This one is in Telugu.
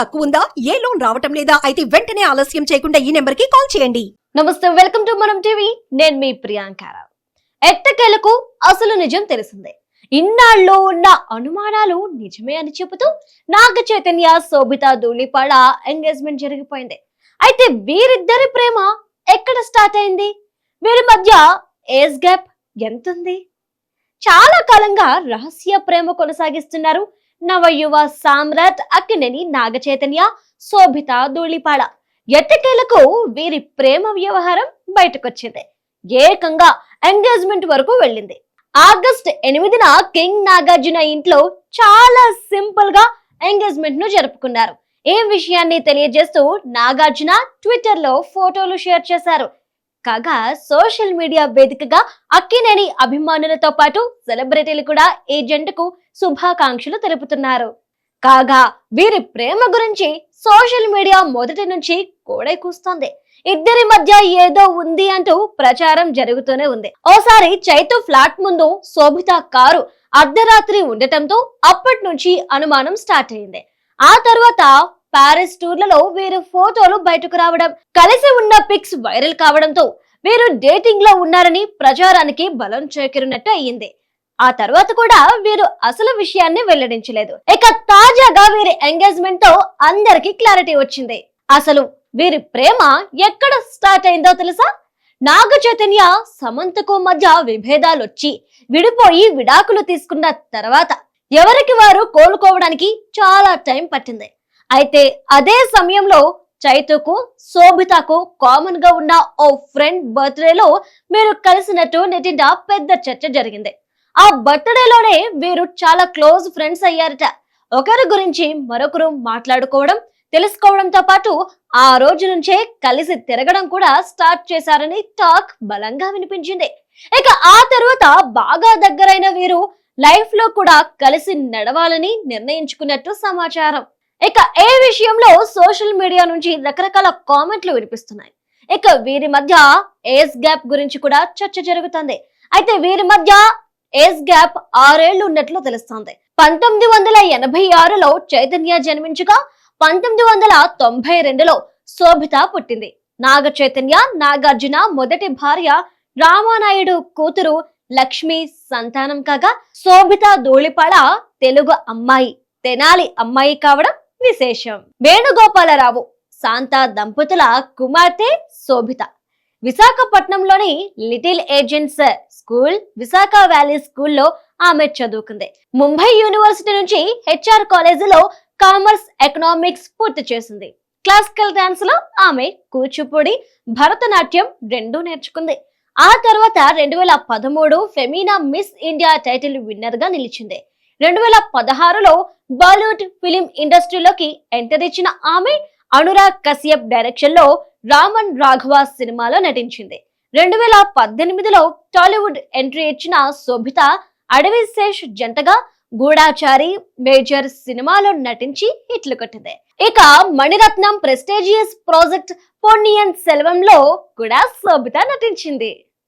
తక్కువ ఉందా ఏ లోన్ రావటం లేదా? అయితే వెంటనే ఆలస్యం చేయకుండా ఈ నెంబర్కి కాల్ చేయండి. నమస్తే వెల్కమ్ టు మనం టీవీ. నేను మీ ప్రియాంకారావు ఎట్టకేలకు అసలు నిజం తెలిసిందే. ఇన్నాళ్ళు ఉన్న అనుమానాలు నిజమే అని చెబుతూ నాగ చైతన్య శోభిత ధూళిపాడ ఎంగేజ్మెంట్ జరిగిపోయింది. అయితే వీరిద్దరి ప్రేమ ఎక్కడ స్టార్ట్ అయింది? వీరి మధ్య ఏజ్ గ్యాప్ ఎంతుంది? చాలా కాలంగా రహస్య ప్రేమ కొనసాగిస్తున్నారు నవయువ సామ్రాట్ అక్కినేని నాగచైతన్య శోభిత ధూళిపాడ ఎట్టకేలకు వీరి ప్రేమ వ్యవహారం బయటకొచ్చింది. ఏకంగా ఎంగేజ్మెంట్ వరకు వెళ్ళింది. ఆగస్ట్ ఎనిమిదిన కింగ్ నాగార్జున ఇంట్లో చాలా సింపుల్గా ఎంగేజ్మెంట్ను జరుపుకున్నారు. ఏ విషయాన్ని తెలియజేస్తూ నాగార్జున ట్విట్టర్లో ఫోటోలు షేర్ చేశారు. కాగా సోషల్ మీడియా వేదికగా అక్కినేని అభిమానులతో పాటు సెలబ్రిటీలు కూడా ఈ జంటకు శుభాకాంక్షలు తెలుపుతున్నారు. కాగా వీరి ప్రేమ గురించి సోషల్ మీడియా మొదటి నుంచి కోడై కూస్తోంది. ఇద్దరి మధ్య ఏదో ఉంది అంటూ ప్రచారం జరుగుతూనే ఉంది. ఓసారి చైతు ఫ్లాట్ ముందు శోభిత కారు అర్ధరాత్రి ఉండటంతో అప్పటి నుంచి అనుమానం స్టార్ట్ అయింది. ఆ తర్వాత పారిస్ టూర్లలో వీరు ఫోటోలు బయటకు రావడం కలిసి ఉన్న పిక్స్ వైరల్ కావడంతో వీరు డేటింగ్లో ఉన్నారని ప్రచారానికి బలం చేకూరినట్టు అయ్యింది. ఆ తర్వాత కూడా వీరు అసలు విషయాన్ని వెల్లడించలేదు. ఇక తాజాగా వీరి ఎంగేజ్మెంట్తో అందరికి క్లారిటీ వచ్చింది. అసలు వీరి ప్రేమ ఎక్కడ స్టార్ట్ అయిందో తెలుసా? నాగ చైతన్య సమంతకు మధ్య విభేదాలు వచ్చి విడిపోయి విడాకులు తీసుకున్న తర్వాత ఎవరికి వారు కోలుకోవడానికి చాలా టైం పట్టింది. అయితే అదే సమయంలో చైతుకు శోభితకు కామన్గా ఉన్న ఓ ఫ్రెండ్ బర్త్డేలో మీరు కలిసినట్టు నెటింట పెద్ద చర్చ జరిగింది. ఆ బర్త్డేలోనే వీరు చాలా క్లోజ్ ఫ్రెండ్స్ అయ్యారట. ఒకరి గురించి మరొకరు మాట్లాడుకోవడం తెలుసుకోవడంతో పాటు ఆ రోజు నుంచే కలిసి తిరగడం కూడా స్టార్ట్ చేశారని టాక్ బలంగా వినిపించింది. ఇక ఆ తర్వాత బాగా దగ్గరైన వీరు లైఫ్లో కూడా కలిసి నడవాలని నిర్ణయించుకున్నట్టు సమాచారం. ఇక ఏ విషయంలో సోషల్ మీడియా నుంచి రకరకాల కామెంట్లు వినిపిస్తున్నాయి? ఇక వీరి మధ్య ఏజ్ గ్యాప్ గురించి కూడా చర్చ జరుగుతుంది. అయితే వీరి మధ్య ఏజ్ గ్యాప్ ఆరేళ్ళు ఉన్నట్లు తెలుస్తోంది. పంతొమ్మిది వందల ఎనభై ఆరులో చైతన్య జన్మించగా పంతొమ్మిది వందల తొంభై రెండులో శోభిత పుట్టింది. నాగ చైతన్య నాగార్జున మొదటి భార్య రామానాయుడు కూతురు లక్ష్మి సంతానం కాగా శోభిత ధూళిపాడ తెలుగు అమ్మాయి తెనాలి అమ్మాయి కావడం విశేషం. వేణుగోపాలరావు శాంత దంపతుల కుమార్తె శోభిత. విశాఖపట్నంలోని little agents school Visakha valley స్కూల్లో ఆమె చదువుకుంది. ముంబై యూనివర్సిటీ నుంచి హెచ్ఆర్ కాలేజీలో కామర్స్ ఎకనామిక్స్ పూర్తి చేసింది. క్లాసికల్ డాన్స్లో ఆమె కూచిపూడి భరతనాట్యం రెండూ నేర్చుకుంది. ఆ తర్వాత రెండు వేల పదమూడు ఫెమినా మిస్ ఇండియా టైటిల్ విన్నర్గా నిలిచింది. రెండు వేల పదహారులో బాలీవుడ్ ఫిలిం ఇండస్ట్రీలోకి ఎంటర్ ఇచ్చిన ఆమె అనురాగ్ కశ్యప్ డైరెక్షన్లో రామన్ రాఘవ సినిమాలో నటించింది. రెండు వేల పద్దెనిమిదిలో టాలీవుడ్ ఎంట్రీ ఇచ్చిన శోభిత అడవి శేష్ జంటగా గూఢాచారి మేజర్ సినిమాలో నటించి హిట్లు కొట్టింది. ఇక మణిరత్నం ప్రెస్టేజియస్ ప్రాజెక్ట్ పొన్నియన్ సెల్వంలో కూడా శోభిత నటించింది.